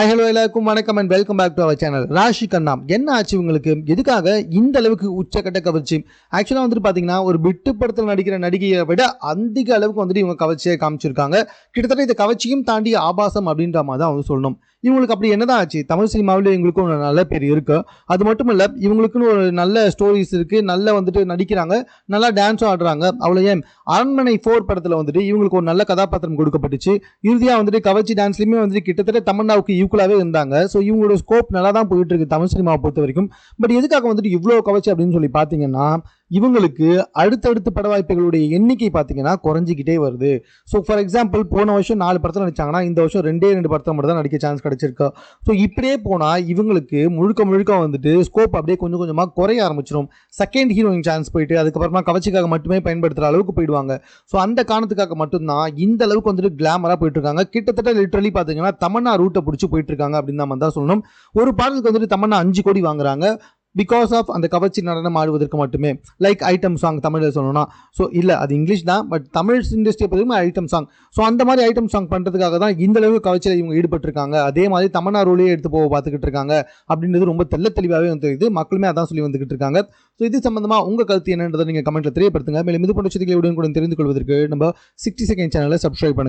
Hi hello எல்லாருக்கும் வணக்கம் and welcome back to our channel Rashi Khanna என்ன ஆச்சு இவங்களுக்கு எதுக்காக இந்த அளவுக்கு உச்சக்கட்ட கவர்ச்சி? ஆக்சுவலாக வந்துட்டு பார்த்தீங்கன்னா ஒரு விட்டு படத்தில் நடிக்கிற நடிகையை விட அதிக அளவுக்கு வந்துட்டு இவங்க கவர்ச்சியை காமிச்சிருக்காங்க. கிட்டத்தட்ட இந்த கவர்ச்சியும் தாண்டி ஆபாசம் அப்படின்ற மாதிரி தான் வந்து சொல்லணும். இவங்களுக்கு அப்படி என்னதான் ஆச்சு? தமிழ் சினிமாவில் இவங்களுக்கும் ஒரு நல்ல பேர் இருக்கு. அது மட்டும் இல்லை இவங்களுக்குன்னு ஒரு நல்ல ஸ்டோரிஸ் இருக்குது நல்ல வந்துட்டு நடிக்கிறாங்க. நல்லா டான்ஸும் ஆடுறாங்க. அவ்வளோ ஏன்? அரண்மனை ஃபோர் படத்தில் வந்துட்டு இவங்களுக்கு ஒரு நல்ல கதாபாத்திரம் கொடுக்கப்பட்டுச்சு. இறுதியாக வந்துட்டு கவர்ச்சி டான்ஸ்லையுமே வந்துட்டு கிட்டத்தட்ட தமிழ்நாவுக்கு ஈக்குவலாகவே இருந்தாங்க. ஸோ இவங்களோட ஸ்கோப் நல்லா தான் போயிட்டு இருக்கு தமிழ் சினிமாவை பொறுத்த வரைக்கும் பட் எதுக்காக வந்துட்டு இவ்வளோ கவர்ச்சி அப்படின்னு சொல்லி பார்த்தீங்கன்னா இவங்களுக்கு அடுத்தடுத்த பட வாய்ப்புகளுடைய எண்ணிக்கை பார்த்தீங்கன்னா குறைஞ்சிக்கிட்டே வருது. ஸோ ஃபார் எக்ஸாம்பிள் போன வருஷம் நாலு படத்தில் நடிச்சாங்கன்னா இந்த வருஷம் ரெண்டே ரெண்டு படத்தில் மட்டும் தான் நடிக்க சான்ஸ் கிடைச்சிருக்கு. ஸோ இப்படியே போனால் இவங்களுக்கு முழுக்க முழுக்க வந்துட்டு ஸ்கோப் அப்படியே கொஞ்சம் கொஞ்சமாக குறைய ஆரம்பிச்சிடும் செகண்ட் ஹீரோயின் சான்ஸ் போயிட்டு அதுக்கப்புறமா கவர்ச்சிக்காக மட்டுமே பயன்படுத்துகிற அளவுக்கு போயிடுவாங்க. ஸோ அந்த காரணத்துக்காக மட்டும்தான் இந்த அளவுக்கு வந்துட்டு கிளாமராக போயிட்டு இருக்காங்க கிட்டத்தட்ட லிட்ரலி பார்த்தீங்கன்னா தமன்னா ரூட்டை பிடிச்சி போயிட்டு இருக்காங்க அப்படின்னு நம்ம தான் சொல்லணும். ஒரு பாடலுக்கு வந்துட்டு தமன்னா அஞ்சு கோடி வாங்குறாங்க. பிகாஸ் ஆஃப் அந்த கவர்ச்சி நடனம் ஆடுவதற்கு மட்டுமே லைக் ஐட்டம் சாங் தமிழில் சொல்லணும்னா ஸோ இல்லை அது இங்கிலீஷ் தான் பட் தமிழ் இண்டஸ்ட்ரியை பொறுத்தவரைக்கும் ஐட்டம் சாங் ஸோ அந்த மாதிரி ஐட்டம் சாங் பண்ணுறதுக்காக தான் இந்த அளவுக்கு கவர்ச்சியில் இவங்க ஈடுபட்டிருக்காங்க. அதே மாதிரி தமிழ்நாடு ரோலையே எடுத்து போக பார்த்துக்கிட்டு இருக்காங்க அப்படின்றது ரொம்ப தெல்ல தெளிவாகவே வந்து தெரியுது. மக்களுமே அதான் சொல்லி வந்துகிட்டு இருக்காங்க. ஸோ இது சம்மந்தமாக உங்கள் கருத்து என்னன்றதை நீங்கள் கமெண்ட்டில் தெரியப்படுத்துங்க. மேலும் இது போன்ற செய்திகளை கூட தெரிந்து கொள்வதற்கு நம்ம சிக்ஸ்டி செகண்ட் சேனலை சப்ஸ்கிரைப் பண்ணுங்க.